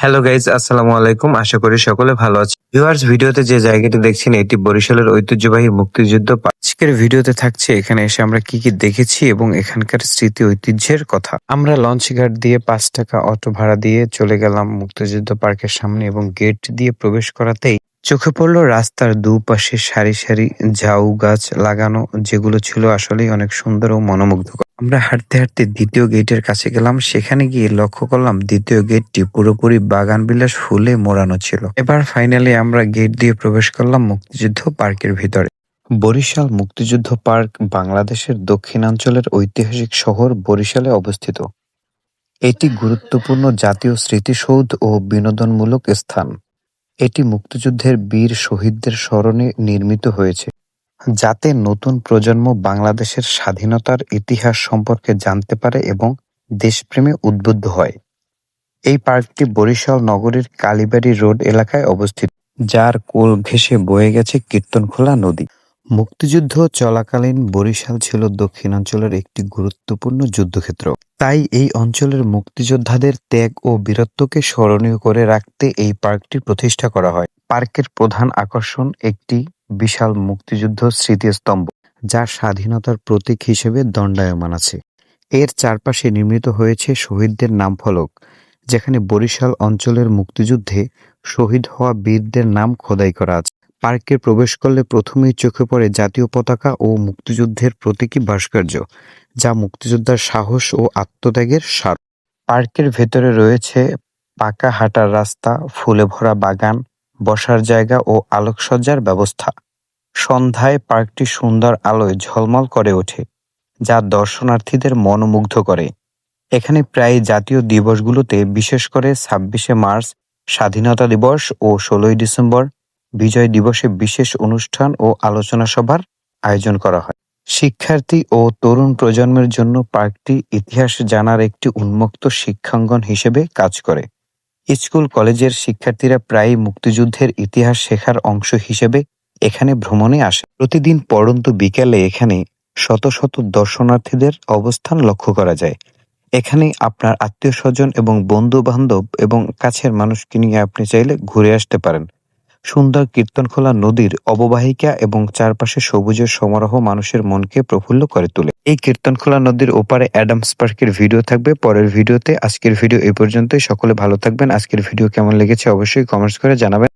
Hello guys আসসালামু আলাইকুম আশা করি সকলে ভালো আছে ভিউয়ার্স ভিডিওতে যে জায়গাটি দেখছেন, এটি বরিশালের ঐতিহ্যবাহী মুক্তিযুদ্ধ। আজকের ভিডিওতে থাকছে, এখানে এসে আমরা কি কি দেখেছি এবং এখানকার স্মৃতি ঐতিহ্যের কথা। আমরা লঞ্চ ঘাট দিয়ে পাঁচ টাকা অটো ভাড়া দিয়ে চলে গেলাম মুক্তিযুদ্ধ পার্কের সামনে এবং গেট দিয়ে প্রবেশ করাতেই চোখে পড়ল রাস্তার দুপাশে সারি সারি ঝাউ গাছ লাগানো, যেগুলো ছিল আসলেই অনেক সুন্দর ও মনোমুগ্ধকর। আমরা হাঁটতে হাঁটতে দ্বিতীয় গেটের কাছে গেলাম। সেখানে গিয়ে লক্ষ্য করলাম দ্বিতীয় গেটটি পুরোপুরি বাগান বিলাস ফুলে মোড়ানো ছিল। এবার ফাইনালি আমরা গেট দিয়ে প্রবেশ করলাম মুক্তিযুদ্ধ পার্কের ভিতরে। বরিশাল মুক্তিযুদ্ধ পার্ক বাংলাদেশের দক্ষিণাঞ্চলের ঐতিহাসিক শহর বরিশালে অবস্থিত। এটি গুরুত্বপূর্ণ জাতীয় স্মৃতিসৌধ ও বিনোদনমূলক স্থান। এটি মুক্তিযুদ্ধের বীর শহীদদের স্মরণে নির্মিত হয়েছে। যাতে নতুন প্রজন্ম বাংলাদেশের স্বাধীনতার ইতিহাস সম্পর্কে জানতে পারে এবং দেশপ্রেমে উদ্বুদ্ধ হয়। এই পার্কটি বরিশাল নগরীর কালীবাড়ি রোড এলাকায় অবস্থিত, যার কোল ঘেঁষে বয়ে গেছে কীর্তনখোলা নদী। মুক্তিযুদ্ধ চলাকালীন বরিশাল ছিল দক্ষিণাঞ্চলের একটি গুরুত্বপূর্ণ যুদ্ধক্ষেত্র। তাই এই অঞ্চলের মুক্তিযোদ্ধাদের ত্যাগ ও বীরত্বকে স্মরণীয় করে রাখতে এই পার্কটি প্রতিষ্ঠা করা হয়। পার্কের প্রধান আকর্ষণ একটি বিশাল মুক্তিযুদ্ধ স্মৃতিস্তম্ভ, যা স্বাধীনতার প্রতীক হিসেবে দণ্ডায়মান আছে। এর চারপাশে নির্মিত হয়েছে শহীদদের নাম ফলক যেখানে বরিশাল অঞ্চলের মুক্তিযুদ্ধে শহীদ হওয়া বীরদের নাম খোদাই করা আছে। পার্কে প্রবেশ করলে প্রথমেই চোখে পড়ে জাতীয় পতাকা ও মুক্তিযুদ্ধের প্রতীকী ভাস্কর্য, যা মুক্তিযোদ্ধার সাহস ও আত্মত্যাগের স্মারক। পার্কের ভেতরে রয়েছে পাকা হাঁটার রাস্তা, ফুলে ভরা বাগান বসার জায়গা ও আলোকসজ্জার ব্যবস্থা। সন্ধ্যায় পার্কটি সুন্দর আলোয় ঝলমল করে ওঠে, যা দর্শনার্থীদের মনোমুগ্ধ করে। এখানে প্রায় জাতীয় দিবসগুলোতে বিশেষ করে ছাব্বিশে মার্চ, স্বাধীনতা দিবস ও ষোলোই ডিসেম্বর, বিজয় দিবসে বিশেষ অনুষ্ঠান ও আলোচনা সভার আয়োজন করা হয়। শিক্ষার্থী ও তরুণ প্রজন্মের জন্য পার্কটি ইতিহাস জানার একটি উন্মুক্ত শিক্ষাঙ্গন হিসেবে কাজ করে। স্কুল কলেজের শিক্ষার্থীরা প্রায়ই মুক্তিযুদ্ধের ইতিহাস শেখার অংশ হিসেবে এখানে ভ্রমণে আসে। প্রতিদিন পড়ন্ত বিকেলে এখানে শত শত দর্শনার্থীদের অবস্থান লক্ষ্য করা যায়। এখানে আপনার আত্মীয় স্বজন এবং বন্ধু বান্ধব এবং কাছের মানুষকে নিয়ে আপনি চাইলে ঘুরে আসতে পারেন। সুন্দর কীর্তনখোলা নদীর অববাহিকা এবং চারপাশে সবুজের সমারোহ মানুষের মনকে প্রফুল্ল করে তোলে। এই কীর্তনখোলা নদীর ওপারে অ্যাডামস পার্কের ভিডিও থাকবে। পরের ভিডিওতে আজকের ভিডিও এই পর্যন্তই। সকলে ভালো থাকবেন। আজকের ভিডিও কেমন লেগেছে অবশ্যই কমেন্টস করে জানাবেন।